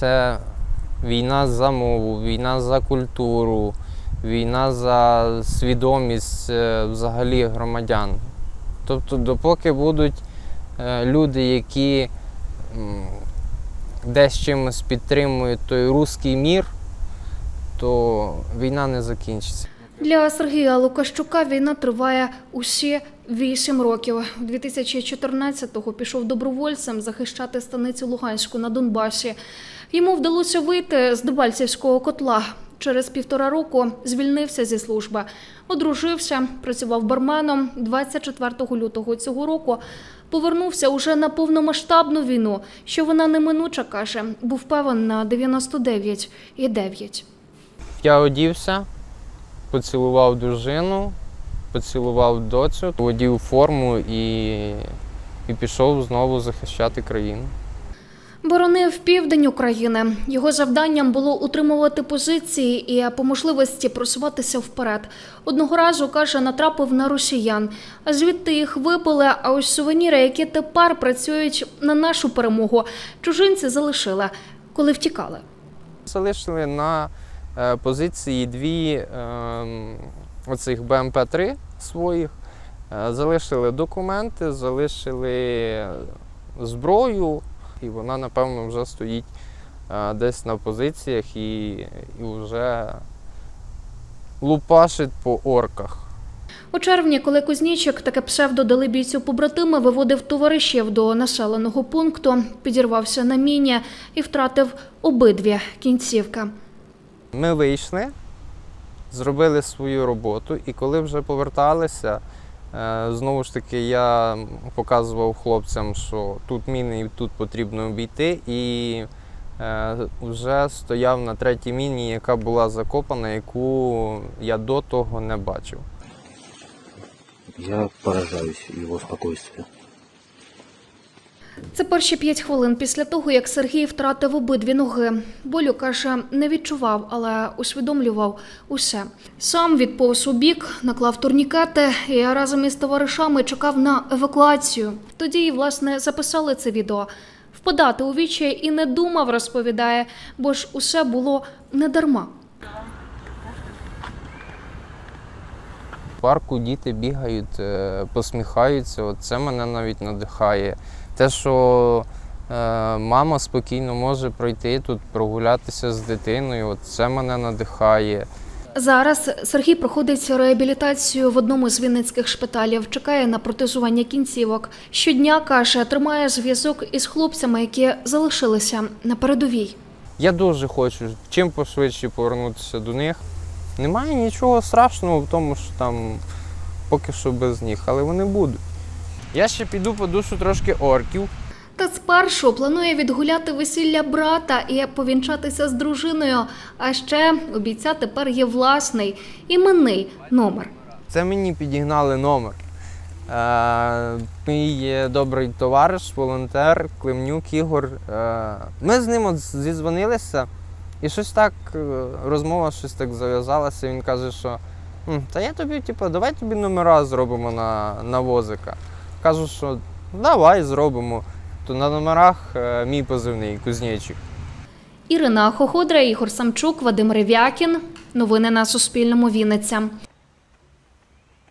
Це війна за мову, війна за культуру, війна за свідомість е, взагалі громадян. Тобто, допоки будуть е, люди, які десь чимось підтримують той руський мір, то війна не закінчиться. Для Сергія Лукащука війна триває усі вісім років. 2014-го пішов добровольцем захищати станицю Луганську на Донбасі. Йому вдалося вийти з Дебальцівського котла. Через півтора року звільнився зі служби, одружився, працював барменом. 24 лютого цього року повернувся уже на повномасштабну війну, що вона неминуча каже, був певен на 99,9. Я одівся, поцілував дружину, поцілував доцю, одів форму і, і пішов знову захищати країну. Боронив південь України. Його завданням було утримувати позиції і по можливості просуватися вперед. Одного разу каже, натрапив на росіян. А звідти їх випили. А ось сувеніри, які тепер працюють на нашу перемогу, чужинці залишили, коли втікали. Залишили на позиції дві ем, оцих БМП-3 своїх, е, залишили документи, залишили зброю, і вона, напевно, вже стоїть е, десь на позиціях і, і вже лупашить по орках. У червні, коли Кузнічик, таке псевдо дали бійцю побратими, виводив товаришів до населеного пункту, підірвався на міні і втратив обидві кінцівки. Ми вийшли, зробили свою роботу, і коли вже поверталися, е, знову ж таки я показував хлопцям, що тут міни і тут потрібно обійти. І е, вже стояв на третій міні, яка була закопана, яку я до того не бачив. Я поражаюсь его спокойствию. Це перші п'ять хвилин після того, як Сергій втратив обидві ноги. Болю каже, не відчував, але усвідомлював усе. Сам відповз у бік, наклав турнікети і разом із товаришами чекав на евакуацію. Тоді й власне записали це відео. Впадати у вічі і не думав, розповідає, бо ж усе було не дарма. Парку діти бігають, е, посміхаються. Це мене навіть надихає. Те, що е, мама спокійно може пройти тут, прогулятися з дитиною, це мене надихає. Зараз Сергій проходить реабілітацію в одному з вінницьких шпиталів, чекає на протезування кінцівок. Щодня каже, тримає зв'язок із хлопцями, які залишилися на передовій. Я дуже хочу чим пошвидше повернутися до них. Немає нічого страшного в тому, що там поки що без них, але вони будуть. Я ще піду по душу трошки орків. Та спершу планує відгуляти весілля брата і повінчатися з дружиною. А ще у бійця тепер є власний іменний номер. Це мені підігнали номер. Е, мій добрий товариш, волонтер Климнюк Ігор. Е, ми з ним от зідзвонилися, і щось так, е, розмова щось так зав'язалася. Він каже, що та я тобі, типу, давай тобі номера зробимо на, на возика. Кажу, що давай зробимо. То на номерах е, мій позивний кузнечик. Ірина Хоходра, Ігор Самчук, Вадим Рев'якін. Новини на Суспільному. Вінниця.